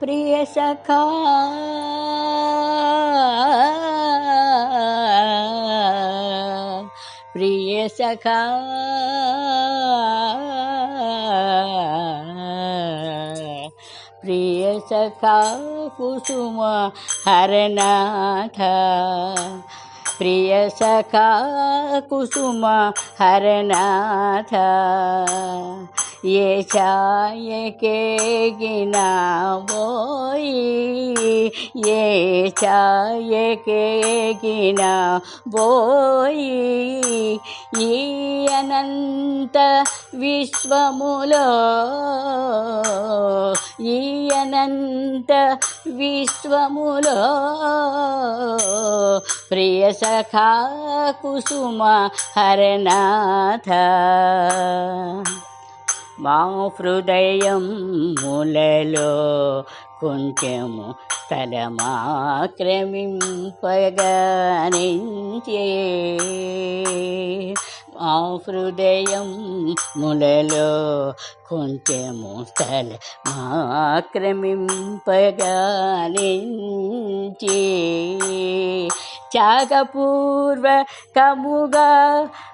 प्रिय सखा प्रिय सखा प्रिय सखा कुसुम हरनाथ प्रिय सखा कुसुम हरनाथ ये छाये के गिना बोई ये छाये के गिना बोई ఈ అనంత విశ్వములో ఈ అనంత విశ్వములో ప్రియ సఖా కుసుమ హరనాథ మా హృదయం ములలో కొంచెము స్థలమాక్రమింపగనించే మా హృదయం ములలో కొంచెము స్థలమాక్రమింపగనించే త్యాగపూర్వకముగా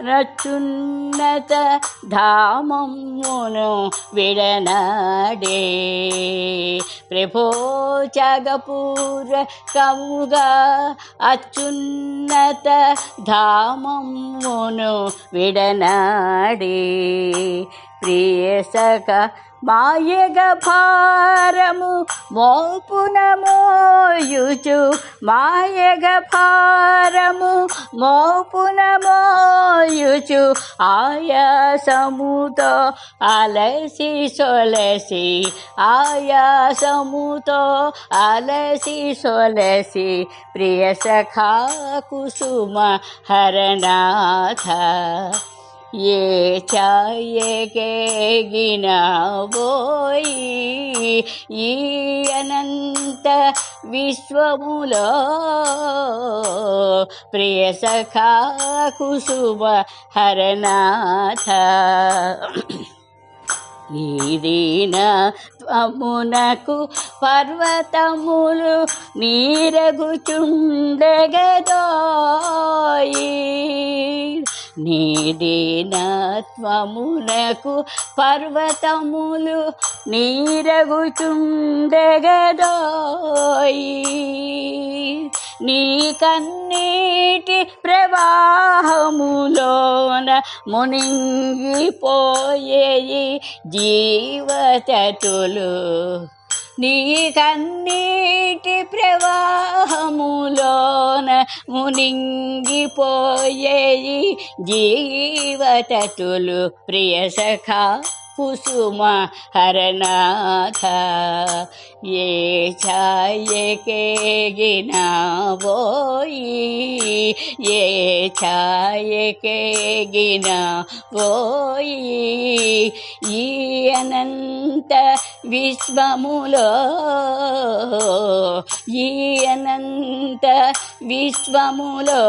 రచున్నత ధామమును విడనాడే. ప్రభో త్యాగపూర్వకముగా అత్యున్నత ధామమును విడనాడే. ప్రియసక మాయగ భారము మోపున మోయుచు. మాయగ భారము మోపున మోయుచు. ఆయాసముతో అలసి సొలసి. ఆయాసముతో అలసి సొలసి. ప్రియ సఖా కుసుమ హరనాథ ఏ ఛాయకే గినబోయి ఈ అనంత విశ్వములో ప్రియ సఖా కుసుమ హరనాథ. నీదీన త్వమునకు పర్వతములు నీరగుచుండగదోయి. నీదీనత్వమునకు పర్వతములు నీరగుచుండెగదోయి. నీ కన్నీటి ప్రవాహములోన మునింగిపోయేయి జీవతతులు నీ కన్నీటి ప్రవాహములోన మునింగిపోయేయి జీవతతులు ప్రియ సఖా కుసుమ హరనాథ. ఏ ఛాయకేగినోయి ఏ ఛాయకేగినోయి ఈ అనంత విశ్వములో ఈ అనంత విశ్వములో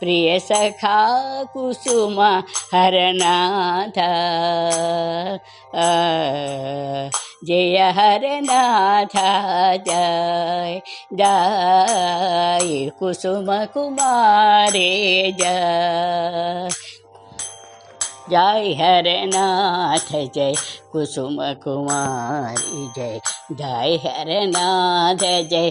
ప్రియ సఖా కుసుమ హరనాథ ఆ, జయ హరనాథ జయ జయ కుసుమ కుమారే జయ जय हरनाथ जय कुसुम कुमारी जय जय हरनाथ जय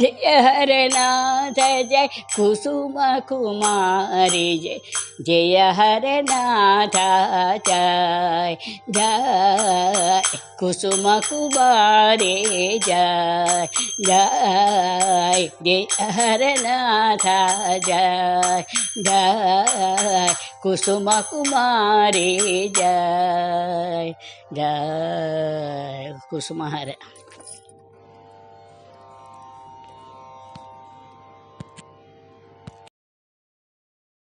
జయ హరనాథ జయ కుసుమ కుమారి జయ జయ హరనాథ జయ జయ కుసుమ కుమారి జయ జయ జయ హరనాథ జయ జయ కుసుమ కుమారి జయ జయ కుసుమహర